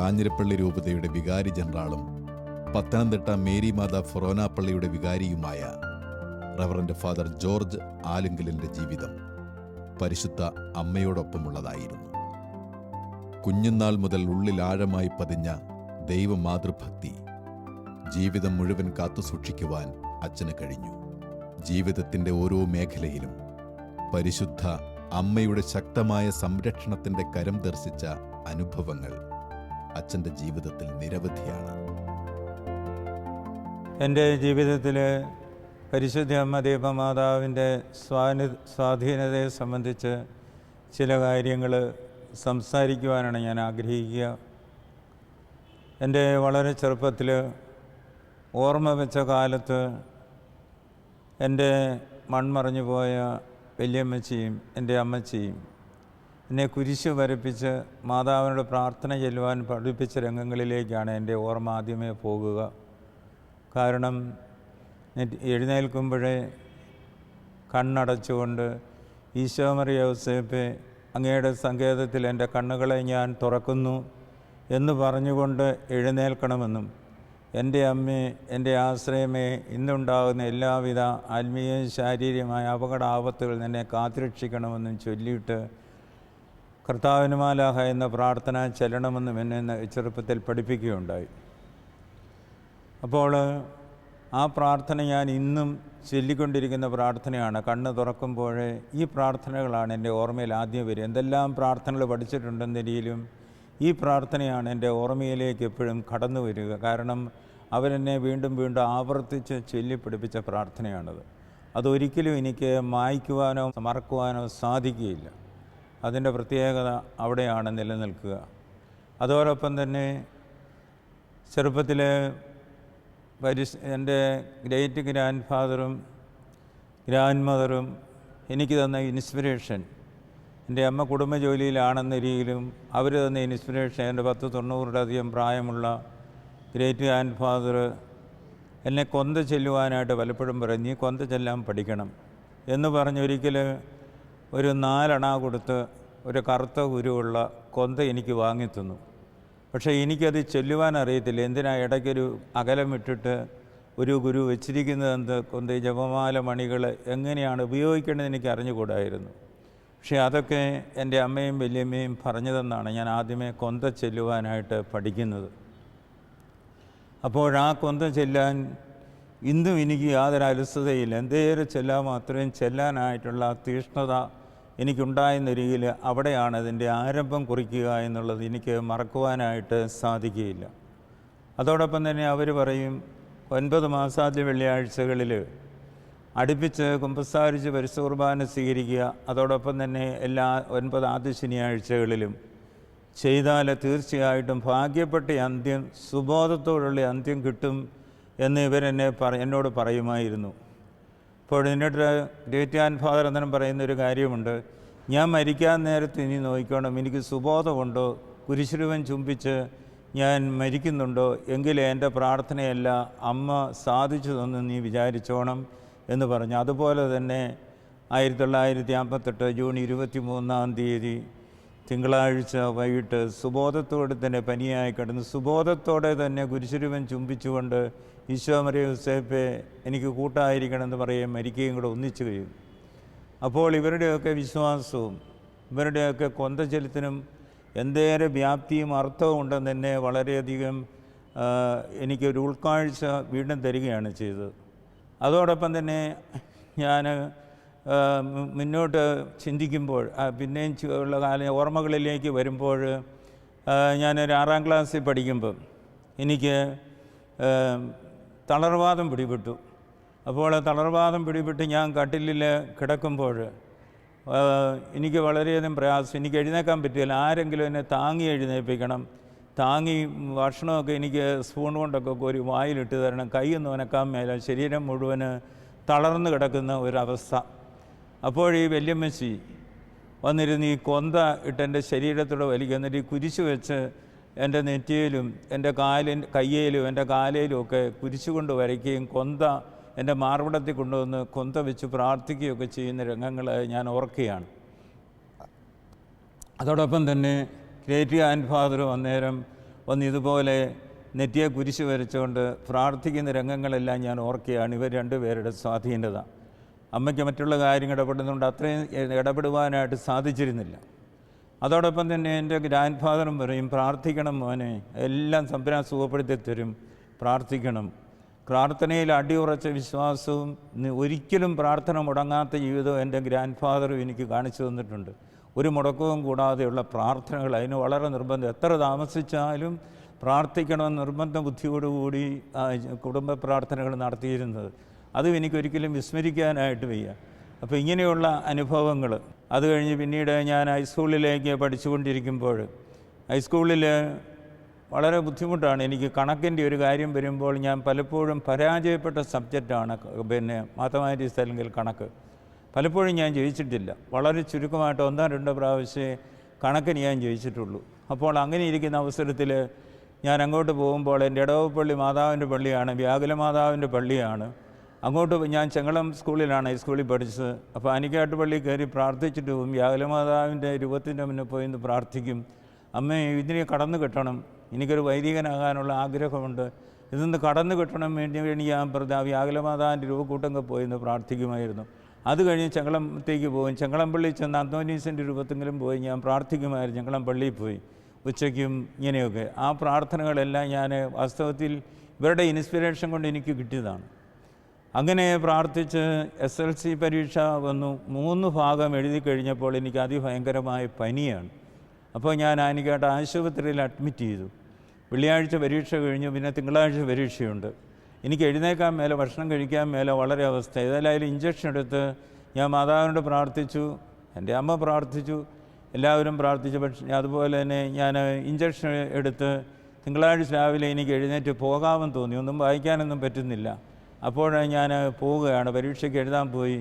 കാഞ്ഞിരപ്പള്ളി രൂപതയുടെ വികാരി ജനറാളും പത്തനംതിട്ട മേരി മാതാ ഫൊറോനാപ്പള്ളിയുടെ വികാരിയുമായ റവറന്റ് ഫാദർ ജോർജ് ആലുങ്കലിന്റെ ജീവിതം പരിശുദ്ധ അമ്മയോടൊപ്പമുള്ളതായിരുന്നു. കുഞ്ഞുനാൾ മുതൽ ഉള്ളിൽ ആഴമായി പതിഞ്ഞ ദൈവമാതൃഭക്തി ജീവിതം മുഴുവൻ കാത്തുസൂക്ഷിക്കുവാൻ അച്ഛന് കഴിഞ്ഞു. ജീവിതത്തിന്റെ ഓരോ മേഖലയിലും പരിശുദ്ധ അമ്മയുടെ ശക്തമായ സംരക്ഷണത്തിന്റെ കരം ദർശിച്ച അനുഭവങ്ങൾ അച്ഛന്റെ ജീവിതത്തിൽ നിരവധിയാണ്. എന്റെ ജീവിതത്തിൽ പരിശുദ്ധ അമ്മ ദീപമാതാവിന്റെ സ്വാനി സ്വാധീനതയെ സംബന്ധിച്ച് ചില കാര്യങ്ങൾ സംസാരിക്കുവാനാണ് ഞാൻ ആഗ്രഹിക്കുക. എന്റെ വളരെ ചെറുപ്പത്തിൽ ഓർമ്മ വെച്ച കാലത്ത് എന്റെ മൺമറഞ്ഞു പോയ വല്യമ്മച്ചിയും എന്റെ അമ്മച്ചിയും എന്നെ കുരിശ് വരപ്പിച്ച് മാതാവിനോട് പ്രാർത്ഥന ചെല്ലുവാൻ പഠിപ്പിച്ച രംഗങ്ങളിലേക്കാണ് എന്റെ ഓർമ്മ ആദ്യമേ പോകുക. കാരണം എഴുന്നേൽക്കുമ്പോഴേ കണ്ണടച്ചുകൊണ്ട് ഈശോമറി യോസേപ്പെ അങ്ങയുടെ സങ്കേതത്തിൽ എന്റെ കണ്ണുകളെ ഞാൻ തുറക്കുന്നു എന്ന് പറഞ്ഞുകൊണ്ട് എഴുന്നേൽക്കണമെന്നും എന്റെ അമ്മേ എന്റെ ആശ്രയമേ ഇന്നുണ്ടാകുന്ന എല്ലാവിധ ആത്മീയ ശാരീരികമായ അപകട ആപത്തുകളിൽ എന്നെ കാത്തുരക്ഷിക്കണമെന്നും ചൊല്ലിയിട്ട് കർത്താവിനുമാലാഹ എന്ന പ്രാർത്ഥന ചെല്ലണമെന്നും എന്നെ ചെറുപ്പത്തിൽ പഠിപ്പിക്കുകയുണ്ടായി. അപ്പോൾ ആ പ്രാർത്ഥന ഞാൻ ഇന്നും ചൊല്ലിക്കൊണ്ടിരിക്കുന്ന പ്രാർത്ഥനയാണ്. കണ്ണ് തുറക്കുമ്പോഴേ ഈ പ്രാർത്ഥനകളാണ് എന്റെ ഓർമ്മയിൽ ആദ്യം വരിക. എന്തെല്ലാം പ്രാർത്ഥനകൾ പഠിച്ചിട്ടുണ്ടെന്നിരിയിലും ഈ പ്രാർത്ഥനയാണ് എന്റെ ഓർമ്മയിലേക്ക് എപ്പോഴും കടന്നു വരിക. കാരണം അവരെന്നെ വീണ്ടും വീണ്ടും ആവർത്തിച്ച് ചൊല്ലിപ്പിടിപ്പിച്ച പ്രാർത്ഥനയാണത്. അതൊരിക്കലും എനിക്ക് മായ്ക്കുവാനോ മറക്കുവാനോ സാധിക്കുകയില്ല. അതിന്റെ പ്രത്യേകത അവിടെയാണ് നിലനിൽക്കുക. അതോടൊപ്പം തന്നെ ചെറുപ്പത്തിലെ പരിസ് എന്റെ ഗ്രേറ്റ് ഗ്രാൻഡ് ഫാദറും ഗ്രാൻഡ് മദറും എനിക്ക് തന്ന ഇൻസ്പിറേഷൻ എന്റെ അമ്മ കുടുംബ ജോലിയിലാണെന്ന രീതിയിലും അവർ തന്ന ഇൻസ്പിറേഷൻ എന്റെ പത്ത് തൊണ്ണൂറിലധികം പ്രായമുള്ള ഗ്രേറ്റ് ഗ്രാൻഡ് ഫാദർ എന്നെ കൊന്ത ചെല്ലുവാനായിട്ട് പലപ്പോഴും പറഞ്ഞ് കൊന്ത ചെല്ലാൻ പഠിക്കണം എന്ന് പറഞ്ഞൊരിക്കൽ ഒരു നാലണ കൊടുത്ത് ഒരു കറുത്ത കുരുവുള്ള കൊന്ത എനിക്ക് വാങ്ങിത്തന്നു. പക്ഷേ എനിക്കത് ചൊല്ലുവാൻ അറിയത്തില്ല. എന്തിനാ ഇടയ്ക്കൊരു അകലം ഇട്ടിട്ട് ഒരു ഗുരു വെച്ചിരിക്കുന്നത് എന്ത്? കൊന്ത ജപമാല മണികൾ എങ്ങനെയാണ് ഉപയോഗിക്കേണ്ടത് എനിക്ക് അറിഞ്ഞുകൂടായിരുന്നു. പക്ഷേ അതൊക്കെ എന്റെ അമ്മയും വലിയമ്മയും പറഞ്ഞതെന്നാണ് ഞാൻ ആദ്യമേ കൊന്ത ചെല്ലുവാനായിട്ട് പഠിക്കുന്നത്. അപ്പോൾ ആ കൊന്ത ചെല്ലാൻ ഇന്നും എനിക്ക് യാതൊരു അലസതയില്ല. എന്തേലും ചെല്ലാൻ മാത്രമേ ചെല്ലാനായിട്ടുള്ള തീഷ്ണത എനിക്കുണ്ടായെന്ന രീതിയിൽ അവിടെയാണ് അതിന്റെ ആരംഭം കുറിക്കുക എന്നുള്ളത് എനിക്ക് മറക്കുവാനായിട്ട് സാധിക്കുകയില്ല. അതോടൊപ്പം തന്നെ അവർ പറയും ഒൻപത് മാസാദ്യ വെള്ളിയാഴ്ചകളിൽ അടുപ്പിച്ച് കുമ്പസാരിച്ച് പരിശുർബാന സ്വീകരിക്കുക. അതോടൊപ്പം തന്നെ എല്ലാ ഒൻപത് ആദ്യ ശനിയാഴ്ചകളിലും ചെയ്താൽ തീർച്ചയായിട്ടും ഭാഗ്യപ്പെട്ട അന്ത്യം സുബോധത്തോടുള്ള അന്ത്യം കിട്ടും എന്ന് ഇവരെന്നെ പറ എന്നോട് പറയുമായിരുന്നു. ഇപ്പോൾ ഇതിനോട്ട് ആൻഡ് ഫാദർ എന്നും പറയുന്ന ഒരു കാര്യമുണ്ട്. ഞാൻ മരിക്കാൻ നേരത്ത് ഇനി നോക്കിക്കോണം. എനിക്ക് സുബോധമുണ്ടോ? കുരിശുരുവൻ ചുംബിച്ച് ഞാൻ മരിക്കുന്നുണ്ടോ? എങ്കിൽ എന്റെ പ്രാർത്ഥനയല്ല അമ്മ സാധിച്ചു തന്നു നീ വിചാരിച്ചോണം എന്ന് പറഞ്ഞു. അതുപോലെ തന്നെ ആയിരത്തി തൊള്ളായിരത്തി അമ്പത്തെട്ട് ജൂൺ ഇരുപത്തി മൂന്നാം തീയതി തിങ്കളാഴ്ച വൈകിട്ട് സുബോധത്തോടെ തന്നെ പനിയായി കിടന്ന്. സുബോധത്തോടെ തന്നെ കുരിശുരുവൻ ചുംബിച്ചുകൊണ്ട് ഈശോ മറിയ യുസേപ്പെ എനിക്ക് കൂട്ടായിരിക്കണമെന്ന് പറയുകയും മരിക്കുകയും കൂടെ ഒന്നിച്ചു കഴിയും. അപ്പോൾ ഇവരുടെയൊക്കെ വിശ്വാസവും ഇവരുടെയൊക്കെ കൊന്തചലത്തിനും എന്തേറെ വ്യാപ്തിയും അർത്ഥവും ഉണ്ടെന്ന് തന്നെ വളരെയധികം എനിക്കൊരു ഉൾക്കാഴ്ച വീണ്ടും തരികയാണ് ചെയ്തത്. അതോടൊപ്പം തന്നെ ഞാൻ മുന്നോട്ട് ചിന്തിക്കുമ്പോൾ പിന്നെയും ഉള്ള കാല ഓർമ്മകളിലേക്ക് വരുമ്പോൾ ഞാനൊരു ആറാം ക്ലാസ്സിൽ പഠിക്കുമ്പം എനിക്ക് തളർവാദം പിടിപെട്ടു. അപ്പോൾ തളർവാദം പിടിപെട്ട് ഞാൻ കട്ടിലിൽ കിടക്കുമ്പോൾ എനിക്ക് വളരെയധികം പ്രയാസം. എനിക്ക് എഴുന്നേക്കാൻ പറ്റില്ല. ആരെങ്കിലും എന്നെ താങ്ങി എഴുന്നേൽപ്പിക്കണം. താങ്ങി ഭക്ഷണമൊക്കെ എനിക്ക് സ്പൂൺ കൊണ്ടൊക്കെ കോരി വായിലിട്ട് തരണം. കൈയൊന്നും അനക്കാൻ മേല. ശരീരം മുഴുവൻ തളർന്നു കിടക്കുന്ന ഒരവസ്ഥ. അപ്പോഴീ വല്യമ്മച്ചി വന്നിരുന്ന് ഈ കൊന്ത ഇട്ട് എന്റെ ശരീരത്തോടെ വലിക്കുന്നിട്ട് ഈ കുരിശ് വെച്ച് എന്റെ നെറ്റിയിലും എന്റെ കാലിൻ കയ്യയിലും എന്റെ കാലയിലും ഒക്കെ കുരിശുകൊണ്ട് വരയ്ക്കുകയും കൊന്ത എന്റെ മാർവിടത്തിൽ കൊണ്ടുവന്ന് കൊന്ത വെച്ച് പ്രാർത്ഥിക്കുകയൊക്കെ ചെയ്യുന്ന രംഗങ്ങൾ ഞാൻ ഓർക്കുകയാണ്. അതോടൊപ്പം തന്നെ ക്രിയേറ്റീവ് ആൻഡ് ഫാദർ അന്നേരം ഒന്ന് ഇതുപോലെ നെറ്റിയെ കുരിശ് വരച്ചുകൊണ്ട് പ്രാർത്ഥിക്കുന്ന രംഗങ്ങളെല്ലാം ഞാൻ ഓർക്കുകയാണ്. ഇവർ രണ്ടുപേരുടെ സ്വാധീനത. അമ്മയ്ക്ക് മറ്റുള്ള കാര്യങ്ങൾ ഇടപെടുന്നതുകൊണ്ട് അത്രയും ഇടപെടുവാനായിട്ട് സാധിച്ചിരുന്നില്ല. അതോടൊപ്പം തന്നെ എന്റെ ഗ്രാൻഡ് ഫാദറും പറയും പ്രാർത്ഥിക്കണം മോനെ എല്ലാം സംഭരം സുഖപ്പെടുത്തി തരും പ്രാർത്ഥിക്കണം. പ്രാർത്ഥനയിൽ അടിയുറച്ച വിശ്വാസവും ഒരിക്കലും പ്രാർത്ഥന മുടങ്ങാത്ത ജീവിതവും എന്റെ ഗ്രാൻഡ് ഫാദറും എനിക്ക് കാണിച്ചു തന്നിട്ടുണ്ട്. ഒരു മുടക്കവും കൂടാതെയുള്ള പ്രാർത്ഥനകൾ അതിന് വളരെ നിർബന്ധം. എത്ര താമസിച്ചാലും പ്രാർത്ഥിക്കണമെന്ന് നിർബന്ധ ബുദ്ധിയോടുകൂടി കുടുംബ പ്രാർത്ഥനകൾ നടത്തിയിരുന്നത്. അതും എനിക്കൊരിക്കലും വിസ്മരിക്കാനായിട്ട് വയ്യ. അപ്പോൾ ഇങ്ങനെയുള്ള അനുഭവങ്ങൾ. അത് കഴിഞ്ഞ് പിന്നീട് ഞാൻ ഹൈസ്കൂളിലേക്ക് പഠിച്ചുകൊണ്ടിരിക്കുമ്പോൾ ഹൈസ്കൂളിൽ വളരെ ബുദ്ധിമുട്ടാണ്. എനിക്ക് കണക്കിന്റെ ഒരു കാര്യം വരുമ്പോൾ ഞാൻ പലപ്പോഴും പരാജയപ്പെട്ട സബ്ജക്റ്റാണ് പിന്നെ മാത്തമാറ്റിക്സ് അല്ലെങ്കിൽ കണക്ക്. പലപ്പോഴും ഞാൻ ജയിച്ചിട്ടില്ല. വളരെ ചുരുക്കമായിട്ട് ഒന്നോ രണ്ടോ പ്രാവശ്യം കണക്കിന് ഞാൻ ജയിച്ചിട്ടുള്ളൂ. അപ്പോൾ അങ്ങനെ ഇരിക്കുന്ന അവസരത്തിൽ ഞാൻ അങ്ങോട്ട് പോകുമ്പോൾ എന്റെ ഇടവപ്പള്ളി മാതാവിന്റെ പള്ളിയാണ് വ്യാകുല മാതാവിന്റെ പള്ളിയാണ്. അങ്ങോട്ട് ഞാൻ ചെങ്ങളം സ്കൂളിലാണ് ഹൈസ്കൂളിൽ പഠിച്ചത്. അപ്പോൾ അനിക്കാട്ട് പള്ളി കയറി പ്രാർത്ഥിച്ചിട്ട് പോകും. യാഗലമാതാവിന്റെ മാതാവിന്റെ രൂപത്തിന്റെ മുന്നിൽ പോയി ഇന്ന് പ്രാർത്ഥിക്കും. അമ്മ ഇതിനെ കടന്നു കിട്ടണം. എനിക്കൊരു വൈദികനാകാനുള്ള ആഗ്രഹമുണ്ട്. ഇതൊന്ന് കടന്നു കിട്ടണം വേണ്ടി വേണ്ടി ഞാൻ പ്രതി വ്യാകുലമാതാവിന്റെ രൂപക്കൂട്ടങ്ങൾ പോയി എന്ന് പ്രാർത്ഥിക്കുമായിരുന്നു. അത് കഴിഞ്ഞ് ചെങ്ങളത്തേക്ക് പോകും ചെങ്ങളംപള്ളി ചെന്ന് അന്തോനീസിന്റെ രൂപത്തെങ്കിലും പോയി ഞാൻ പ്രാർത്ഥിക്കുമായിരുന്നു. ചെങ്ങളം പള്ളിയിൽ പോയി ഉച്ചയ്ക്കും ഇങ്ങനെയൊക്കെ. ആ പ്രാർത്ഥനകളെല്ലാം ഞാൻ വാസ്തവത്തിൽ ഇവരുടെ ഇൻസ്പിറേഷൻ കൊണ്ട് എനിക്ക് കിട്ടിയതാണ്. അങ്ങനെ പ്രാർത്ഥിച്ച് എസ് എൽ സി പരീക്ഷ വന്നു. മൂന്ന് ഭാഗം എഴുതി കഴിഞ്ഞപ്പോൾ എനിക്ക് അതിഭയങ്കരമായ പനിയാണ്. അപ്പോൾ ഞാൻ ആനിക്കേട്ട ആശുപത്രിയിൽ അഡ്മിറ്റ് ചെയ്തു. വെള്ളിയാഴ്ച പരീക്ഷ കഴിഞ്ഞു. പിന്നെ തിങ്കളാഴ്ച പരീക്ഷയുണ്ട്. എനിക്ക് എഴുന്നേക്കാൻ മേലെ ഭക്ഷണം കഴിക്കാൻ മേലെ വളരെ അവസ്ഥ. ഏതായാലും ഇഞ്ചക്ഷൻ എടുത്ത് ഞാൻ മാതാവിനോട് പ്രാർത്ഥിച്ചു. എന്റെ അമ്മ പ്രാർത്ഥിച്ചു. എല്ലാവരും പ്രാർത്ഥിച്ചു. പക്ഷേ അതുപോലെ തന്നെ ഞാൻ ഇഞ്ചക്ഷൻ എടുത്ത് തിങ്കളാഴ്ച രാവിലെ എനിക്ക് എഴുന്നേറ്റ് പോകാമെന്ന് തോന്നി. ഒന്നും വായിക്കാനൊന്നും പറ്റുന്നില്ല. അപ്പോൾ ഞാൻ പോവുകയാണ് പരീക്ഷയ്ക്ക് എഴുതാൻ പോയി.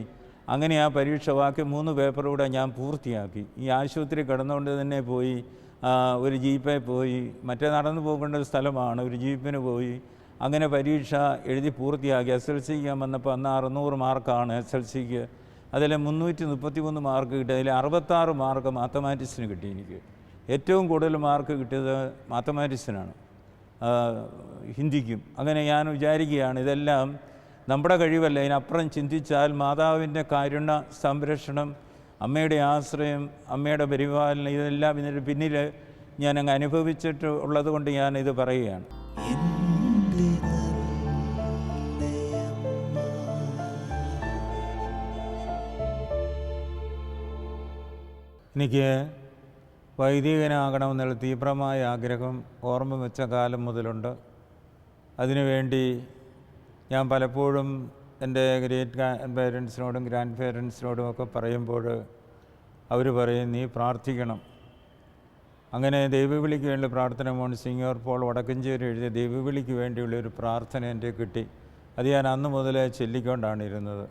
അങ്ങനെ ആ പരീക്ഷ ബാക്കി മൂന്ന് പേപ്പറൂടെ ഞാൻ പൂർത്തിയാക്കി. ഈ ആശുപത്രി കിടന്നുകൊണ്ട് തന്നെ പോയി ഒരു ജീപ്പിൽ പോയി. മറ്റേ നടന്നു പോകേണ്ട ഒരു സ്ഥലമാണ് ഒരു ജീപ്പിന് പോയി. അങ്ങനെ പരീക്ഷ എഴുതി പൂർത്തിയാക്കി. എസ് എൽ സിക്ക് ഞാൻ വന്നപ്പോൾ അന്ന് അറുന്നൂറ് മാർക്കാണ് എസ് എൽ സിക്ക് അതിൽ മുന്നൂറ്റി മുപ്പത്തി മൂന്ന് മാർക്ക് കിട്ടി. അതിൽ അറുപത്താറ് മാർക്ക് മാത്തമാറ്റിക്സിന് കിട്ടി എനിക്ക്. ഏറ്റവും കൂടുതൽ മാർക്ക് കിട്ടിയത് മാത്തമാറ്റിക്സിനാണ്. ഹിന്ദിക്കും. അങ്ങനെ ഞാൻ വിചാരിക്കുകയാണ് ഇതെല്ലാം നമ്മുടെ കഴിവല്ല. ഇതിനപ്പുറം ചിന്തിച്ചാൽ മാതാവിന്റെ കാരുണ്യ സംരക്ഷണം അമ്മയുടെ ആശ്രയം അമ്മയുടെ പരിപാലനം ഇതെല്ലാം ഇതിന് പിന്നിൽ ഞാൻ അങ്ങ് അനുഭവിച്ചിട്ട് ഉള്ളത് കൊണ്ട് ഞാൻ ഇത് പറയുകയാണ്. എനിക്ക് വൈദികനാകണമെന്നുള്ള തീവ്രമായ ആഗ്രഹം ഓർമ്മ വെച്ച കാലം മുതലുണ്ട്. അതിനുവേണ്ടി ഞാൻ പലപ്പോഴും എന്റെ ഗ്രേറ്റ് പേരൻസിനോടും ഗ്രാൻഡ് പേരൻസിനോടും ഒക്കെ പറയുമ്പോൾ അവർ പറയും നീ പ്രാർത്ഥിക്കണം. അങ്ങനെ ദൈവവിളിക്ക് വേണ്ടി പ്രാർത്ഥന മോൺ സിംഗർ പോൾ വടക്കഞ്ചേരി എഴുതിയ ദൈവവിളിക്ക് വേണ്ടിയുള്ള ഒരു പ്രാർത്ഥന എന്റെ കിട്ടി. അത് ഞാൻ അന്ന് മുതലേ ചൊല്ലിക്കൊണ്ടാണ് ഇരുന്നത്.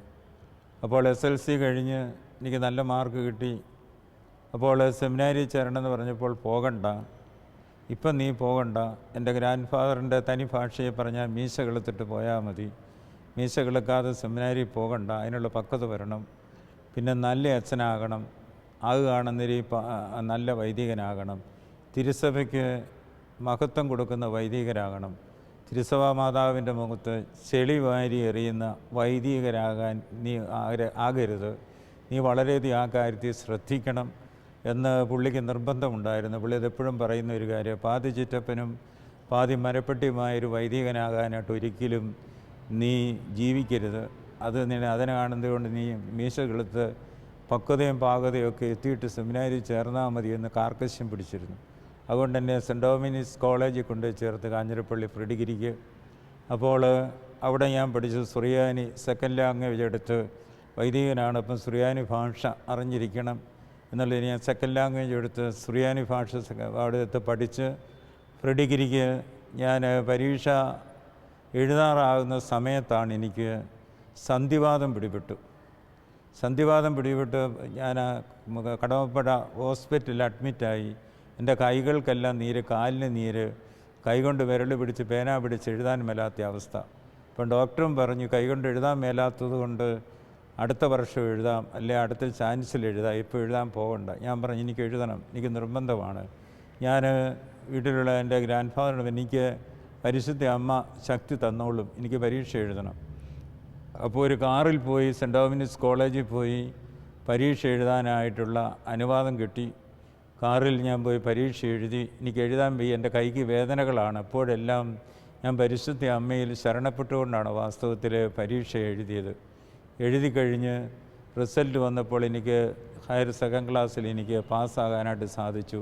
അപ്പോൾ എസ് എൽ സി കഴിഞ്ഞ് എനിക്ക് നല്ല മാർക്ക് കിട്ടി. അപ്പോൾ സെമിനാരി ചേരണമെന്ന് പറഞ്ഞപ്പോൾ പോകണ്ട. ഇപ്പം നീ പോകണ്ട. എന്റെ ഗ്രാൻഡ് ഫാദറിന്റെ തനി ഭാഷയെ പറഞ്ഞാൽ മീശ കിളുത്തിട്ട് പോയാൽ മതി. മീശ കിളുക്കാതെ സെമിനാരി പോകണ്ട. അതിനുള്ള പക്വത വരണം. പിന്നെ നല്ല അച്ഛനാകണം. ആകുകയാണെന്നൊരു നല്ല വൈദികനാകണം. തിരുസഭയ്ക്ക് മഹത്വം കൊടുക്കുന്ന വൈദികരാകണം. തിരുസഭ മാതാവിന്റെ മുഖത്ത് ചെളി വാരി എറിയുന്ന വൈദികരാകാൻ നീ ആകരുത്. നീ വളരെയധികം ആ കാര്യത്തിൽ ശ്രദ്ധിക്കണം. എന്ന് പുള്ളിക്ക് നിർബന്ധമുണ്ടായിരുന്നു. പുള്ളി അതെപ്പോഴും പറയുന്ന ഒരു കാര്യം പാതി ചിറ്റപ്പനും പാതി മരപ്പെട്ടിയുമായൊരു വൈദികനാകാനായിട്ട് ഒരിക്കലും നീ ജീവിക്കരുത്. അത് നീ അതിനെ കാണുന്നതുകൊണ്ട് നീ മീശ കെളുത്ത് പക്വതയും പാകതയും ഒക്കെ എത്തിയിട്ട് സെമിനാരിൽ ചേർന്നാൽ മതി എന്ന് കാർക്കശ്യം പിടിച്ചിരുന്നു. അതുകൊണ്ട് തന്നെ സെന്റ് ഡോമിനിസ് കോളേജിൽ കൊണ്ട് ചേർത്ത് കാഞ്ഞിരപ്പള്ളി പ്രഡിഗ്രിക്ക് അപ്പോൾ അവിടെ ഞാൻ പഠിച്ചു സുറിയാനി സെക്കൻഡ് ലാംഗ്വേജ് എടുത്ത് വൈദികനാണ്. അപ്പം സുറിയാനി ഭാഷ അറിഞ്ഞിരിക്കണം. എന്നുള്ളത് ഞാൻ സെക്കൻഡ് ലാംഗ്വേജ് എടുത്ത് സുറിയാനി ഭാഷ സെക്ക- അവിടെ എടുത്ത് പഠിച്ച് പ്രീ ഡിഗ്രിക്ക് ഞാൻ പരീക്ഷ എഴുതാറാകുന്ന സമയത്താണ് എനിക്ക് സന്ധിവാദം പിടിപെട്ടു. സന്ധിവാദം പിടിപെട്ട് ഞാൻ കടമപ്പുഴ ഹോസ്പിറ്റലിൽ അഡ്മിറ്റായി എന്റെ കൈകൾക്കെല്ലാം നീര് കാലിന് നീര് കൈകൊണ്ട് വിരൽ പിടിച്ച് പേന പിടിച്ച് എഴുതാൻ മേലാത്ത അവസ്ഥ. അപ്പം ഡോക്ടറും പറഞ്ഞു കൈകൊണ്ട് എഴുതാൻ മേലാത്തത് കൊണ്ട് അടുത്ത വർഷം എഴുതാം അല്ലെ അടുത്ത ചാൻസിൽ എഴുതാം ഇപ്പോൾ എഴുതാൻ പോകണ്ട. ഞാൻ പറഞ്ഞു എനിക്ക് എഴുതണം എനിക്ക് നിർബന്ധമാണ്. ഞാൻ വീട്ടിലുള്ള എന്റെ ഗ്രാൻഡ് ഫാദറിന് എനിക്ക് പരിശുദ്ധ അമ്മ ശക്തി തന്നോളും എനിക്ക് പരീക്ഷ എഴുതണം. അപ്പോൾ ഒരു കാറിൽ പോയി സെന്റ് ഡോമിനിസ് കോളേജിൽ പോയി പരീക്ഷ എഴുതാനായിട്ടുള്ള അനുവാദം കിട്ടി. കാറിൽ ഞാൻ പോയി പരീക്ഷ എഴുതി എനിക്ക് എഴുതാൻ പോയി എന്റെ കൈക്ക് വേദനകളാണ്. അപ്പോഴെല്ലാം ഞാൻ പരിശുദ്ധ അമ്മയിൽ ശരണപ്പെട്ടുകൊണ്ടാണ് വാസ്തവത്തിൽ പരീക്ഷ എഴുതിയത്. എഴുതി കഴിഞ്ഞ് റിസൾട്ട് വന്നപ്പോൾ എനിക്ക് ഹയർ സെക്കൻഡ് ക്ലാസ്സിൽ എനിക്ക് പാസ്സാകാനായിട്ട് സാധിച്ചു.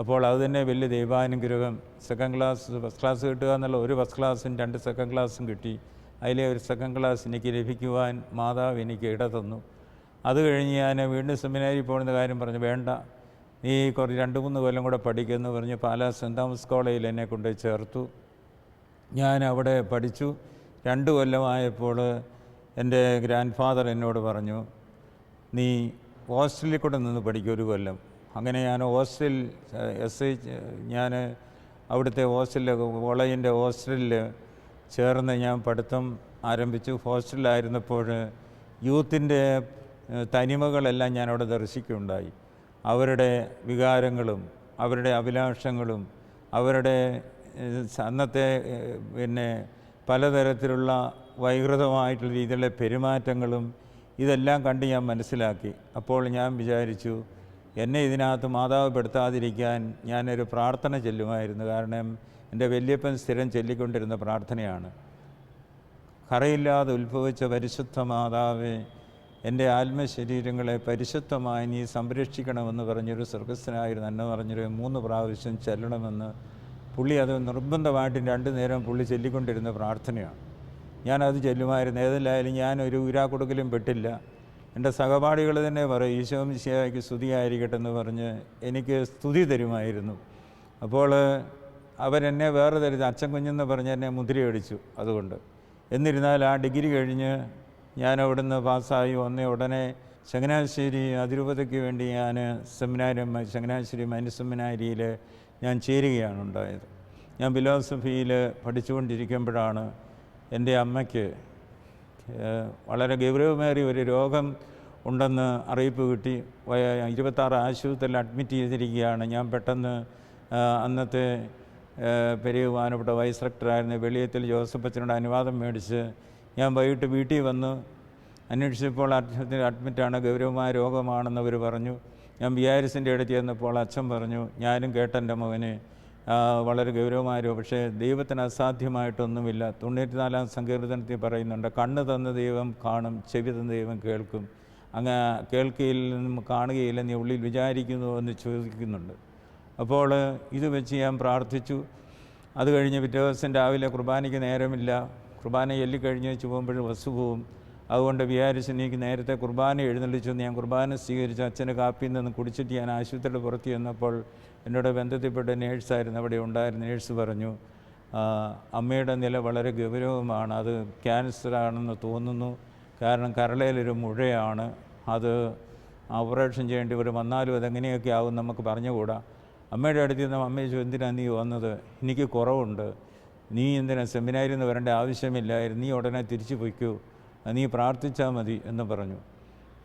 അപ്പോൾ അത് തന്നെ വലിയ ദൈവാനുഗ്രഹം. സെക്കൻഡ് ക്ലാസ് ഫസ്റ്റ് ക്ലാസ് കിട്ടുക എന്നുള്ള ഒരു ഫസ്റ്റ് ക്ലാസ്സും രണ്ട് സെക്കൻഡ് ക്ലാസ്സും കിട്ടി. അതിലെ ഒരു സെക്കൻഡ് ക്ലാസ് എനിക്ക് ലഭിക്കുവാൻ മാതാവ് എനിക്ക് ഇട തന്നു. അത് കഴിഞ്ഞ് ഞാൻ വീണ്ടും സെമിനാരി പോകുന്ന കാര്യം പറഞ്ഞു വേണ്ട നീ കുറച്ച് രണ്ട് മൂന്ന് കൊല്ലം കൂടെ പഠിക്കുമെന്ന് പറഞ്ഞ് പാലാ സെന്റ് തോമസ് കോളേജിൽ എന്നെ കൊണ്ടുപോയി ചേർത്തു. ഞാൻ അവിടെ പഠിച്ചു. രണ്ട് കൊല്ലമായപ്പോൾ എന്റെ ഗ്രാൻഡ് ഫാദർ എന്നോട് പറഞ്ഞു നീ ഹോസ്റ്റലിൽ കൂടെ നിന്ന് പഠിക്കും ഒരു കൊല്ലം. അങ്ങനെ ഞാൻ ഹോസ്റ്റലിൽ എസ് ഐ ഞാൻ അവിടുത്തെ ഹോസ്റ്റലിൽ കോളേജിന്റെ ഹോസ്റ്റലിൽ ചേർന്ന് ഞാൻ പഠിത്തം ആരംഭിച്ചു. ഹോസ്റ്റലിലായിരുന്നപ്പോൾ യൂത്തിന്റെ തനിമകളെല്ലാം ഞാൻ അവിടെ ദർശിക്കുകയുണ്ടായി. അവരുടെ വികാരങ്ങളും അവരുടെ അഭിലാഷങ്ങളും അവരുടെ അന്നത്തെ പിന്നെ പലതരത്തിലുള്ള വൈകൃതമായിട്ടുള്ള രീതിയിലെ പെരുമാറ്റങ്ങളും ഇതെല്ലാം കണ്ട് ഞാൻ മനസ്സിലാക്കി. അപ്പോൾ ഞാൻ വിചാരിച്ചു എന്നെ ഇതിനകത്ത് മാതാവ് പെടുത്താതിരിക്കാൻ ഞാനൊരു പ്രാർത്ഥന ചെല്ലുമായിരുന്നു. കാരണം എന്റെ വല്യപ്പൻ സ്ഥിരം ചൊല്ലിക്കൊണ്ടിരുന്ന പ്രാർത്ഥനയാണ്. കറയില്ലാതെ ഉത്ഭവിച്ച പരിശുദ്ധ മാതാവേ എന്റെ ആത്മശരീരങ്ങളെ പരിശുദ്ധമായി നീ സംരക്ഷിക്കണമെന്ന് പറഞ്ഞൊരു സ്വർഗസ്ഥനായിരുന്നു. എന്നെ പറഞ്ഞൊരു മൂന്ന് പ്രാവശ്യം ചെല്ലണമെന്ന്. പുള്ളി അത് നിർബന്ധമായിട്ടും രണ്ടു നേരം പുള്ളി ചൊല്ലിക്കൊണ്ടിരുന്ന പ്രാർത്ഥനയാണ്. ഞാനത് ചെല്ലുമായിരുന്നു. ഏതിലായാലും ഞാനൊരു ഉരാക്കൊടുക്കലും പെട്ടില്ല. എന്റെ സഹപാഠികൾ തന്നെ പറയും ഈശോ മിശിഹായ്ക്ക് സ്തുതിയായിരിക്കട്ടെ എന്ന് പറഞ്ഞ് എനിക്ക് സ്തുതി തരുമായിരുന്നു. അപ്പോൾ അവരെന്നെ വേറെ തരുത് അച്ഛൻ കുഞ്ഞെന്ന് പറഞ്ഞ് എന്നെ മുദ്രയടിച്ചു അതുകൊണ്ട്. എന്നിരുന്നാൽ ആ ഡിഗ്രി കഴിഞ്ഞ് ഞാൻ അവിടുന്ന് പാസ്സായി. വന്ന ഉടനെ ചങ്ങനാശ്ശേരി അതിരൂപതയ്ക്ക് വേണ്ടി ഞാൻ സെമിനാരി ചങ്ങനാശ്ശേരി മൈന സെമിനാരിയിൽ ഞാൻ ചേരുകയാണ് ഉണ്ടായത്. ഞാൻ ഫിലോസഫിയിൽ പഠിച്ചുകൊണ്ടിരിക്കുമ്പോഴാണ് എന്റെ അമ്മയ്ക്ക് വളരെ ഗൗരവമേറിയ ഒരു രോഗം ഉണ്ടെന്ന് അറിയിപ്പ് കിട്ടി. ഇരുപത്താറ് ആശുപത്രിയിൽ അഡ്മിറ്റ് ചെയ്തിരിക്കുകയാണ്. ഞാൻ പെട്ടെന്ന് അന്നത്തെ പെരിയ ബഹുമാനപ്പെട്ട വൈസ് റക്ടറായിരുന്ന വെളിയത്തിൽ ജോസഫ് അച്ഛനോട് അനുവാദം മേടിച്ച് ഞാൻ വൈകിട്ട് വീട്ടിൽ വന്ന് അന്വേഷിച്ചപ്പോൾ അഡ്മിറ്റ് അഡ്മിറ്റാണ്. ഗൗരവമായ രോഗമാണെന്ന് അവർ പറഞ്ഞു. ഞാൻ ബി ആർ എസിന്റെ അടുത്ത് ചെന്നപ്പോൾ അച്ഛൻ പറഞ്ഞു ഞാനും കേട്ടെന്റെ മകന് വളരെ ഗൗരവമായ പക്ഷേ ദൈവത്തിന് അസാധ്യമായിട്ടൊന്നുമില്ല. തൊണ്ണൂറ്റിനാലാം സങ്കീർത്തനത്തിൽ പറയുന്നുണ്ട് കണ്ണ് തന്ന ദൈവം കാണും ചെവി തന്ന ദൈവം കേൾക്കും. അങ്ങ് കേൾക്കുകയില്ലെന്നും കാണുകയില്ല നീ ഉള്ളിൽ വിചാരിക്കുന്നു എന്ന് ചോദിക്കുന്നുണ്ട്. അപ്പോൾ ഇത് വെച്ച് ഞാൻ പ്രാർത്ഥിച്ചു. അത് കഴിഞ്ഞ് പിറ്റേ ദിവസം രാവിലെ കുർബാനയ്ക്ക് നേരമില്ല. കുർബാന എല്ലിക്കഴിഞ്ഞ് വെച്ച് പോകുമ്പോഴും വസ്തു പോവും. അതുകൊണ്ട് വിചാരിച്ച് എനിക്ക് നേരത്തെ കുർബാന എഴുന്നള്ളിച്ചു. ഞാൻ കുർബാന സ്വീകരിച്ചു അച്ഛന് കാപ്പിയിൽ നിന്ന് കുടിച്ചിട്ട് ഞാൻ ആശുപത്രിയിൽ പുറത്തു ചെന്നപ്പോൾ എന്നോട് ബന്ധത്തിൽപ്പെട്ട നേഴ്സായിരുന്നു. അവിടെ ഉണ്ടായിരുന്ന നേഴ്സ് പറഞ്ഞു അമ്മയുടെ നില വളരെ ഗൗരവമാണ്. അത് ക്യാൻസറാണെന്ന് തോന്നുന്നു. കാരണം കരളയിലൊരു മുഴയാണ്. അത് ഓപ്പറേഷൻ ചെയ്യേണ്ടി വരും. വന്നാലും അതെങ്ങനെയൊക്കെ ആവും നമുക്ക് പറഞ്ഞുകൂടാ. അമ്മയുടെ അടുത്ത് നിന്ന് അമ്മയെ ചോദിച്ചു എന്തിനാണ് നീ വന്നത്? എനിക്ക് കുറവുണ്ട്. നീ എന്തിനാ സെമിനാരിൽ നിന്ന് വരേണ്ട ആവശ്യമില്ലായിരുന്നു നീ ഉടനെ തിരിച്ചു പൊയ്ക്കൂ. നീ പ്രാർത്ഥിച്ചാൽ മതി എന്ന് പറഞ്ഞു.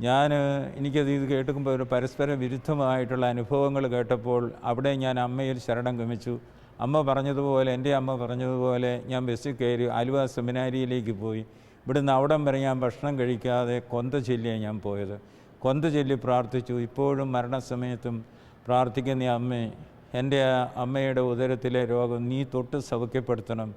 ഞാൻ എനിക്കത് ഇത് കേട്ടുമ്പോൾ ഒരു പരസ്പര വിരുദ്ധമായിട്ടുള്ള അനുഭവങ്ങൾ കേട്ടപ്പോൾ അവിടെ ഞാൻ അമ്മയിൽ ശരണം ഗമിച്ചു. അമ്മ പറഞ്ഞതുപോലെ എന്റെ അമ്മ പറഞ്ഞതുപോലെ ഞാൻ ബസ്സിൽ കയറി ആലുവ സെമിനാരിയിലേക്ക് പോയി. ഇവിടുന്ന് അവിടം വരെ ഞാൻ ഭക്ഷണം കഴിക്കാതെ കൊന്ത ചൊല്ലിയാണ് ഞാൻ പോയത്. കൊന്ത ചൊല്ലി പ്രാർത്ഥിച്ചു. ഇപ്പോഴും മരണസമയത്തും പ്രാർത്ഥിക്കുന്ന അമ്മേ എന്റെ അമ്മയുടെ ഉദരത്തിലെ രോഗം നീ തൊട്ട് സൗഖ്യപ്പെടുത്തണം.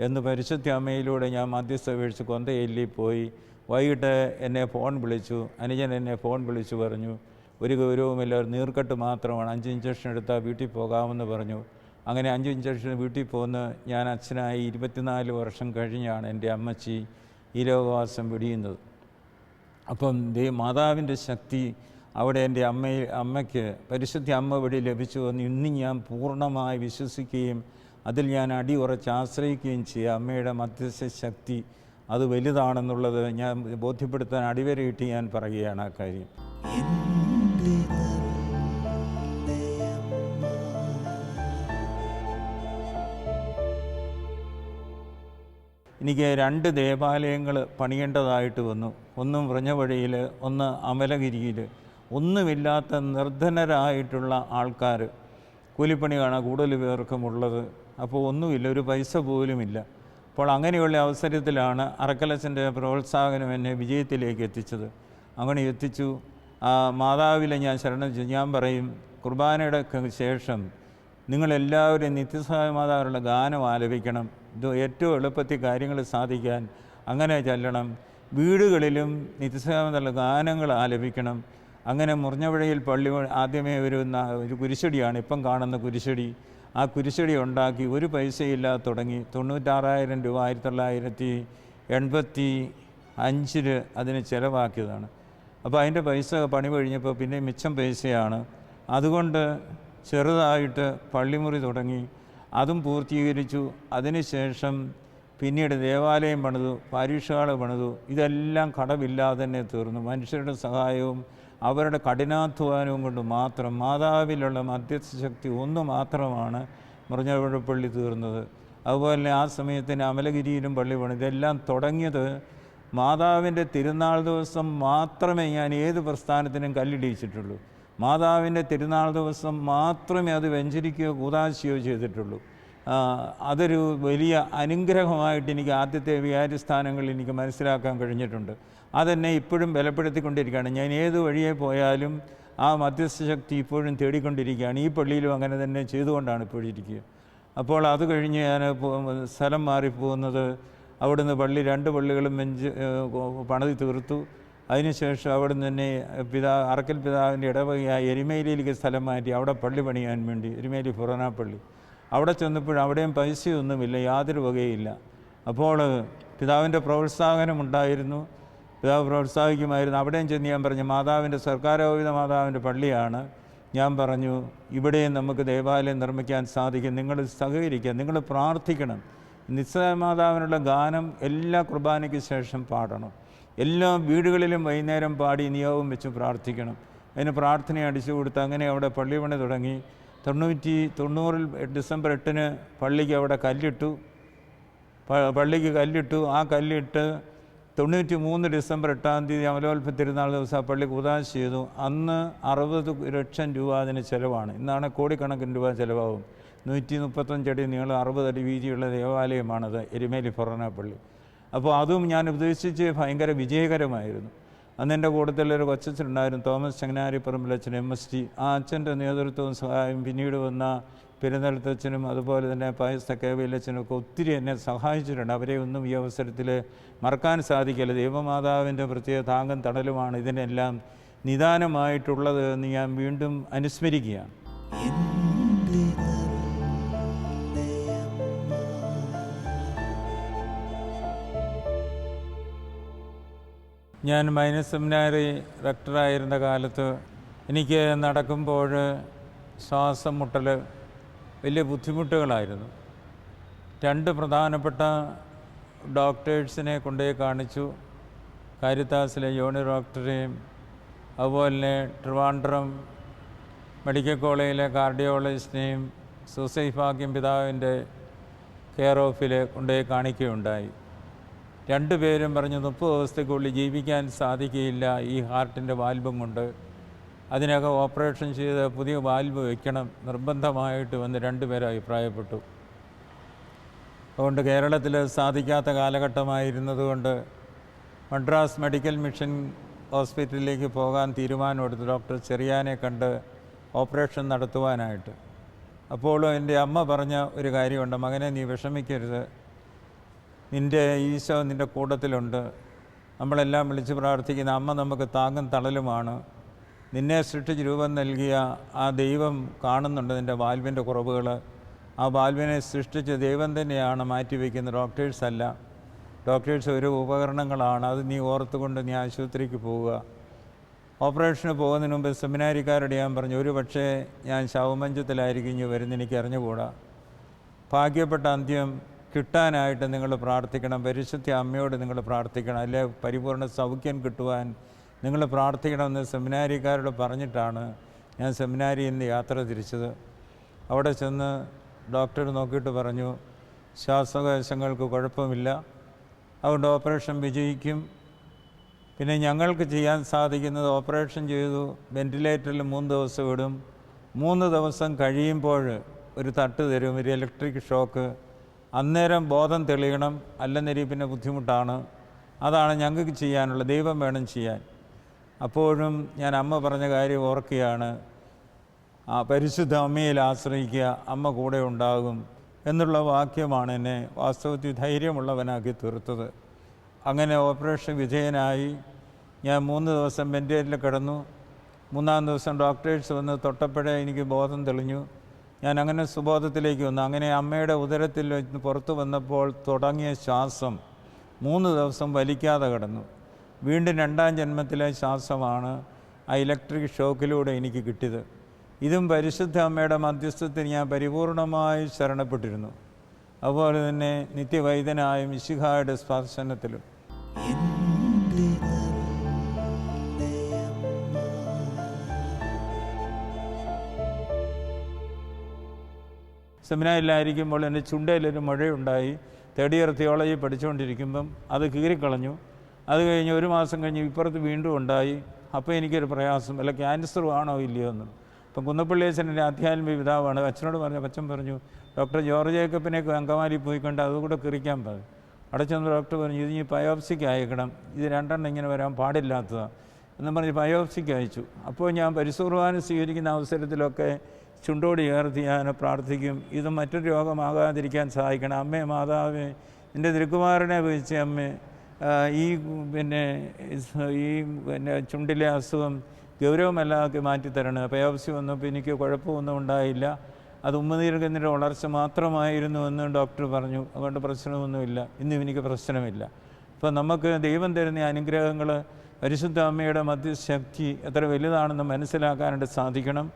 എന്ന് പരിശുദ്ധ അമ്മയിലൂടെ ഞാൻ മധ്യസ്ഥ വീഴ്ച കൊന്തയല്ലി പോയി. വൈകിട്ട് എന്നെ ഫോൺ വിളിച്ചു. അനുജൻ എന്നെ ഫോൺ വിളിച്ചു പറഞ്ഞു ഒരു ഗൗരവമില്ല ഒരു നീർക്കെട്ട് മാത്രമാണ്. അഞ്ച് ഇഞ്ചക്ഷൻ എടുത്താൽ വീട്ടിൽ പോകാമെന്ന് പറഞ്ഞു. അങ്ങനെ അഞ്ച് ഇഞ്ചക്ഷൻ വീട്ടിൽ പോകുന്ന ഞാൻ അച്ഛനായി ഇരുപത്തിനാല് വർഷം കഴിഞ്ഞാണ് എന്റെ അമ്മച്ചി ഈ ലോകവാസം വെടിയുന്നത്. അപ്പം മാതാവിന്റെ ശക്തി അവിടെ എന്റെ അമ്മയെ അമ്മയ്ക്ക് പരിശുദ്ധ അമ്മ വഴി ലഭിച്ചു എന്ന് ഇന്ന് ഞാൻ പൂർണമായി വിശ്വസിക്കുകയും അതിൽ ഞാൻ അടി ഉറച്ച് ആശ്രയിക്കുകയും ചെയ്യുക. അമ്മയുടെ മധ്യസ്ഥ ശക്തി അത് വലുതാണെന്നുള്ളത് ഞാൻ ബോധ്യപ്പെടുത്താൻ അടിവരയിട്ട് ഞാൻ പറയുകയാണ് ആ കാര്യം. എനിക്ക് രണ്ട് ദേവാലയങ്ങൾ പണിയേണ്ടതായിട്ട് വന്നു. ഒന്ന് വ്രഞ്ഞവഴിയിൽ ഒന്ന് അമലഗിരിയിൽ. ഒന്നുമില്ലാത്ത നിർധനരായിട്ടുള്ള ആൾക്കാർ കൂലിപ്പണിയാണ് കൂടുതൽ പേർക്കും ഉള്ളത്. അപ്പോൾ ഒന്നുമില്ല ഒരു പൈസ പോലുമില്ല. അപ്പോൾ അങ്ങനെയുള്ള അവസരത്തിലാണ് അറക്കലച്ചന്റെ പ്രോത്സാഹനം എന്നെ വിജയത്തിലേക്ക് എത്തിച്ചത്. അങ്ങനെ എത്തിച്ചു. ആ മാതാവിലെ ഞാൻ ശരണം. ഞാൻ പറയും കുർബാനയുടെ ശേഷം നിങ്ങളെല്ലാവരും നിത്യസഹായ മാതാവിനുള്ള ഗാനം ആലപിക്കണം. ഇത് ഏറ്റവും എളുപ്പത്തിൽ കാര്യങ്ങൾ സാധിക്കാൻ അങ്ങനെ ചെല്ലണം. വീടുകളിലും നിത്യസഹായ ഗാനങ്ങൾ ആലപിക്കണം. അങ്ങനെ മുറിഞ്ഞവഴയിൽ പള്ളി ആദ്യമേ ഒരു ഒരു കുരിശടിയാണ്. ഇപ്പം കാണുന്ന കുരിശടി. ആ കുരിശടി ഉണ്ടാക്കി ഒരു പൈസയില്ലാതെ തുടങ്ങി. തൊണ്ണൂറ്റാറായിരം രൂപ ആയിരത്തി തൊള്ളായിരത്തി എൺപത്തി അഞ്ചിൽ അതിന് ചിലവാക്കിയതാണ്. അപ്പോൾ അതിന്റെ പൈസ പണി കഴിഞ്ഞപ്പോൾ പിന്നെ മിച്ചം പൈസയാണ്. അതുകൊണ്ട് ചെറുതായിട്ട് പള്ളിമുറി തുടങ്ങി. അതും പൂർത്തീകരിച്ചു. അതിനുശേഷം പിന്നീട് ദേവാലയം പണിതു പാരീഷാൾ പണിതു. ഇതെല്ലാം കടമില്ലാതെ തന്നെ തീർന്നു. മനുഷ്യരുടെ സഹായവും അവരുടെ കഠിനാധ്വാനവും കൊണ്ട് മാത്രം മാതാവിലുള്ള മധ്യസ്ഥ ശക്തി ഒന്ന് മാത്രമാണ് മുറിഞ്ഞവഴ പള്ളി തീർന്നത്. അതുപോലെ ആ സമയത്തിന് അമലഗിരിയിലും പള്ളി പണി ഇതെല്ലാം തുടങ്ങിയത് മാതാവിന്റെ തിരുനാൾ ദിവസം മാത്രമേ ഞാൻ ഏത് പ്രസ്ഥാനത്തിനും കല്ലിടിയിച്ചിട്ടുള്ളൂ. മാതാവിന്റെ തിരുനാൾ ദിവസം മാത്രമേ അത് വെഞ്ചരിക്കുകയോ കൂതാശിയോ ചെയ്തിട്ടുള്ളൂ. അതൊരു വലിയ അനുഗ്രഹമായിട്ട് എനിക്ക് ആദ്യത്തെ വികാരി സ്ഥാനങ്ങളിൽ എനിക്ക് മനസ്സിലാക്കാൻ കഴിഞ്ഞിട്ടുണ്ട്. അതെന്നെ ഇപ്പോഴും ബലപ്പെടുത്തിക്കൊണ്ടിരിക്കുകയാണ്. ഞാൻ ഏത് വഴിയെ പോയാലും ആ മധ്യസ്ഥ ശക്തി ഇപ്പോഴും തേടിക്കൊണ്ടിരിക്കുകയാണ്. ഈ പള്ളിയിലും അങ്ങനെ തന്നെ ചെയ്തുകൊണ്ടാണ് ഇപ്പോഴിരിക്കുക അപ്പോൾ അത് കഴിഞ്ഞ് ഞാൻ സ്ഥലം മാറിപ്പോകുന്നത് അവിടുന്ന് പള്ളി രണ്ട് പള്ളികളും വെഞ്ച് പണതി തീർത്തു. അതിനുശേഷം അവിടുന്ന് തന്നെ പിതാ അറക്കൽ പിതാവിന്റെ ഇടവകയായി എരുമേലിയിലേക്ക് സ്ഥലം മാറ്റി അവിടെ പള്ളി പണിയാൻ വേണ്ടി എരുമേലി ഫൊറോന പള്ളി. അവിടെ ചെന്നപ്പോഴും അവിടെയും പൈസയൊന്നുമില്ല യാതൊരു വകയില്ല അപ്പോൾ പിതാവിന്റെ പ്രോത്സാഹനം ഉണ്ടായിരുന്നു. പിതാവ് പ്രോത്സാഹിക്കുമായിരുന്നു. അവിടെയും ചെന്ന് ഞാൻ പറഞ്ഞു മാതാവിന്റെ സർക്കാരോപിത മാതാവിന്റെ പള്ളിയാണ്. ഞാൻ പറഞ്ഞു ഇവിടെയും നമുക്ക് ദേവാലയം നിർമ്മിക്കാൻ സാധിക്കും. നിങ്ങൾ സഹകരിക്കുക നിങ്ങൾ പ്രാർത്ഥിക്കണം. നിശ്ചയ മാതാവിനുള്ള ഗാനം എല്ലാ കുർബാനയ്ക്ക് ശേഷം പാടണം. എല്ലാ വീടുകളിലും വൈകുന്നേരം പാടി നിയോഗം വെച്ച് പ്രാർത്ഥിക്കണം. അതിന് പ്രാർത്ഥന അടിച്ചു കൊടുത്ത് അങ്ങനെ അവിടെ പള്ളി പണി തുടങ്ങി. തൊണ്ണൂറ്റി തൊണ്ണൂറിൽ ഡിസംബർ എട്ടിന് പള്ളിക്ക് അവിടെ കല്ലിട്ടു. പള്ളിക്ക് കല്ലിട്ടു. ആ കല്ലിട്ട് തൊണ്ണൂറ്റി മൂന്ന് ഡിസംബർ എട്ടാം തീയതി അമലോത്ഭ തിരുനാൾ ദിവസം പള്ളി കുതാശ് ചെയ്തു. അന്ന് അറുപത് ലക്ഷം രൂപ അതിന് ചിലവാണ്. ഇന്നാണ് കോടിക്കണക്കിന് രൂപ ചിലവാകും. നൂറ്റി മുപ്പത്തഞ്ചടി നീളം അടി വീതിയുള്ള ദേവാലയമാണത് എരുമേലി ഫൊറോന പള്ളി. അപ്പോൾ അതും ഞാൻ ഉദ്ദേശിച്ച് ഭയങ്കര വിജയകരമായിരുന്നു. അന്ന് എന്റെ കൂട്ടത്തിൽ ഒരു കൊച്ചച്ഛനുണ്ടായിരുന്നു തോമസ് ചങ്ങനാരിപ്പുറമ്പിൽ അച്ഛൻ എം. എസ്. ടി. ആ അച്ഛന്റെ നേതൃത്വവും സഹായം പിന്നീട് വന്ന പെരുന്നലത്തച്ഛനും അതുപോലെ തന്നെ പായസ കേവലച്ഛനും ഒക്കെ ഒത്തിരി എന്നെ സഹായിച്ചിട്ടുണ്ട്. അവരെ ഒന്നും ഈ അവസരത്തിൽ മറക്കാൻ സാധിക്കില്ല. ദൈവമാതാവിന്റെ പ്രത്യേക താങ്കം തണലുമാണ് ഇതിനെല്ലാം നിദാനമായിട്ടുള്ളത് എന്ന് ഞാൻ വീണ്ടും അനുസ്മരിക്കുകയാണ്. ഞാൻ മൈനസ് സെമിനാരി റക്ടറായിരുന്ന കാലത്ത് എനിക്ക് നടക്കുമ്പോൾ ശ്വാസം മുട്ടൽ വലിയ ബുദ്ധിമുട്ടുകളായിരുന്നു. രണ്ട് പ്രധാനപ്പെട്ട ഡോക്ടേഴ്സിനെ കൊണ്ടുപോയി കാണിച്ചു. കാരിത്താസിലെ യോണി ഡോക്ടറെയും അതുപോലെ തന്നെ ട്രിവാൻഡ്രം മെഡിക്കൽ കോളേജിലെ കാർഡിയോളജിസ്റ്റിനെയും സുസൈഫാക്യം പിതാവിന്റെ കെയർ ഓഫിൽ കൊണ്ടുപോയി കാണിക്കുകയുണ്ടായി. രണ്ടുപേരും പറഞ്ഞു മുപ്പത് ദിവസത്തേക്കുള്ളിൽ ജീവിക്കാൻ സാധിക്കുകയില്ല ഈ ഹാർട്ടിന്റെ വാൽവും കൊണ്ട് അതിനൊക്കെ ഓപ്പറേഷൻ ചെയ്ത് പുതിയ വാൽവ് വയ്ക്കണം നിർബന്ധമായിട്ട് വന്ന് രണ്ടുപേരും അഭിപ്രായപ്പെട്ടു. അതുകൊണ്ട് കേരളത്തിൽ സാധിക്കാത്ത കാലഘട്ടമായിരുന്നതുകൊണ്ട് മദ്രാസ് മെഡിക്കൽ മിഷൻ ഹോസ്പിറ്റലിലേക്ക് പോകാൻ തീരുമാനമെടുത്തു ഡോക്ടർ ചെറിയാനെ കണ്ട് ഓപ്പറേഷൻ നടത്തുവാനായിട്ട്. അപ്പോഴും എന്റെ അമ്മ പറഞ്ഞ ഒരു കാര്യമുണ്ട്. മകനെ നീ വിഷമിക്കരുത്. നിന്റെ ഈശോ നിന്റെ കൂട്ടത്തിലുണ്ട്. നമ്മളെല്ലാം വിളിച്ച് പ്രാർത്ഥിക്കുന്ന അമ്മ നമുക്ക് താങ്ങും തണലുമാണ്. നിന്നെ സൃഷ്ടിച്ച് രൂപം നൽകിയ ആ ദൈവം കാണുന്നുണ്ട് നിന്റെ വാൽവിന്റെ കുറവുകൾ. ആ വാൽവിനെ സൃഷ്ടിച്ച് ദൈവം തന്നെയാണ് മാറ്റിവെക്കുന്ന ഡോക്ടേഴ്സ് അല്ല. ഡോക്ടേഴ്സ് ഒരു ഉപകരണങ്ങളാണ്. അത് നീ ഓർത്തുകൊണ്ട് നീ ആശുപത്രിക്ക് പോവുക. ഓപ്പറേഷന് പോകുന്നതിന് മുമ്പ് സെമിനാരിക്കാരോട് ഞാൻ പറഞ്ഞു ഒരു പക്ഷേ ഞാൻ ശവമഞ്ചത്തിലായിരിക്കും ഇനി വരുന്ന എനിക്ക് അറിഞ്ഞുകൂടാ ഭാഗ്യപ്പെട്ട അന്ത്യം കിട്ടാനായിട്ട് നിങ്ങൾ പ്രാർത്ഥിക്കണം. പരിശുദ്ധ അമ്മയോട് നിങ്ങൾ പ്രാർത്ഥിക്കണം. അല്ലെ പരിപൂർണ സൗഖ്യം കിട്ടുവാൻ നിങ്ങൾ പ്രാർത്ഥിക്കണമെന്ന് സെമിനാരിക്കാരോട് പറഞ്ഞിട്ടാണ് ഞാൻ സെമിനാരിയിൽ നിന്ന് യാത്ര തിരിച്ചത്. അവിടെ ചെന്ന് ഡോക്ടർ നോക്കിയിട്ട് പറഞ്ഞു ശ്വാസകോശങ്ങൾക്ക് കുഴപ്പമില്ല. അതുകൊണ്ട് ഓപ്പറേഷൻ വിജയിക്കും. പിന്നെ ഞങ്ങൾക്ക് ചെയ്യാൻ സാധിക്കുന്നത് ഓപ്പറേഷൻ ചെയ്തു വെന്റിലേറ്ററിൽ മൂന്ന് ദിവസം ഇടും. മൂന്ന് ദിവസം കഴിയുമ്പോൾ ഒരു തട്ട് തരും ഒരു ഇലക്ട്രിക് ഷോക്ക്. അന്നേരം ബോധം തെളിയണം അല്ലെന്നരി പിന്നെ ബുദ്ധിമുട്ടാണ്. അതാണ് ഞങ്ങൾക്ക് ചെയ്യാനുള്ള ദൈവം വേണം ചെയ്യാൻ. അപ്പോഴും ഞാൻ അമ്മ പറഞ്ഞ കാര്യം ഓർക്കുകയാണ്. ആ പരിശുദ്ധ അമ്മയിൽ ആശ്രയിക്കുക അമ്മ കൂടെ ഉണ്ടാകും എന്നുള്ള വാക്യമാണ് എന്നെ വാസ്തവത്തിൽ ധൈര്യമുള്ളവനാക്കി തീർത്തത്. അങ്ങനെ ഓപ്പറേഷൻ വിധേയനായി ഞാൻ മൂന്ന് ദിവസം വെന്റിലേറ്ററിൽ കിടന്നു. മൂന്നാം ദിവസം ഡോക്ടേഴ്സ് വന്ന് തൊട്ടപ്പോഴേ എനിക്ക് ബോധം തെളിഞ്ഞു. ഞാൻ അങ്ങനെ സുബോധത്തിലേക്ക് വന്നു. അങ്ങനെ അമ്മയുടെ ഉദരത്തിൽ വെച്ച് പുറത്തു വന്നപ്പോൾ തുടങ്ങിയ ശ്വാസം മൂന്ന് ദിവസം വലിക്കാതെ കിടന്നു. വീണ്ടും രണ്ടാം ജന്മത്തിലെ ശ്വാസമാണ് ആ ഇലക്ട്രിക് ഷോക്കിലൂടെ എനിക്ക് കിട്ടിയത്. ഇതും പരിശുദ്ധ അമ്മയുടെ മധ്യസ്ഥത്തിന് ഞാൻ പരിപൂർണമായി ശരണപ്പെട്ടിരുന്നു. അതുപോലെ തന്നെ നിത്യവൈദ്യനായ മിശിഹായുടെ സ്പർശനത്തിലും. സെമിനാറിലായിരിക്കുമ്പോൾ എന്റെ ചുണ്ടയിലൊരു മഴയുണ്ടായി. തേർഡ് ഇയർ തിയോളജി പഠിച്ചുകൊണ്ടിരിക്കുമ്പം അത് കീറിക്കളഞ്ഞു. അത് കഴിഞ്ഞ് ഒരു മാസം കഴിഞ്ഞ് ഇപ്പുറത്ത് വീണ്ടും ഉണ്ടായി. അപ്പോൾ എനിക്കൊരു പ്രയാസം അല്ല ക്യാൻസർ ആണോ ഇല്ലയോ എന്ന്. അപ്പം കുന്നപ്പള്ളി അച്ഛന്റെ ആധ്യാത്മിക പിതാവാണ്. അച്ഛനോട് പറഞ്ഞു അച്ഛൻ പറഞ്ഞു ഡോക്ടർ ജോർജ് ജേക്കബിനെ അങ്കമാലി പോയിക്കൊണ്ട് അതുകൂടെ കിറിക്കാൻ പറഞ്ഞു അവിടെ ഡോക്ടർ പറഞ്ഞു ഇത് ഇനി ബയോപ്സിക്ക് അയക്കണം. ഇത് രണ്ടെണ്ണം ഇങ്ങനെ വരാൻ പാടില്ലാത്തതാണ് എന്നും പറഞ്ഞ് ബയോപ്സിക്ക് അയച്ചു. അപ്പോൾ ഞാൻ പരിസൂർവാനം സ്വീകരിക്കുന്ന അവസരത്തിലൊക്കെ ചുണ്ടോട് ചേർത്ത് ഞാൻ പ്രാർത്ഥിക്കും. ഇത് മറ്റൊരു രോഗമാകാതിരിക്കാൻ സഹായിക്കണം. അമ്മേ മാതാവേ എന്റെ തിരുക്കുമാരനെ വിളിച്ച അമ്മേ ഈ പിന്നെ ഈ പിന്നെ ചുണ്ടിലെ അസുഖം ഗൗരവമല്ലാതെ മാറ്റിത്തരണം. പയോപ്സി വന്നപ്പോൾ എനിക്ക് കുഴപ്പമൊന്നും ഉണ്ടായില്ല. അത് ഉമ്മനീർഗന്നിന്റെ വളർച്ച മാത്രമായിരുന്നു എന്ന് ഡോക്ടർ പറഞ്ഞു. അതുകൊണ്ട് പ്രശ്നമൊന്നുമില്ല. ഇന്നും എനിക്ക് പ്രശ്നമില്ല. അപ്പോൾ നമുക്ക് ദൈവം തരുന്ന അനുഗ്രഹങ്ങൾ പരിശുദ്ധ അമ്മയുടെ മധ്യശക്തി എത്ര വലുതാണെന്ന് മനസ്സിലാക്കാനായിട്ട് സാധിക്കണം.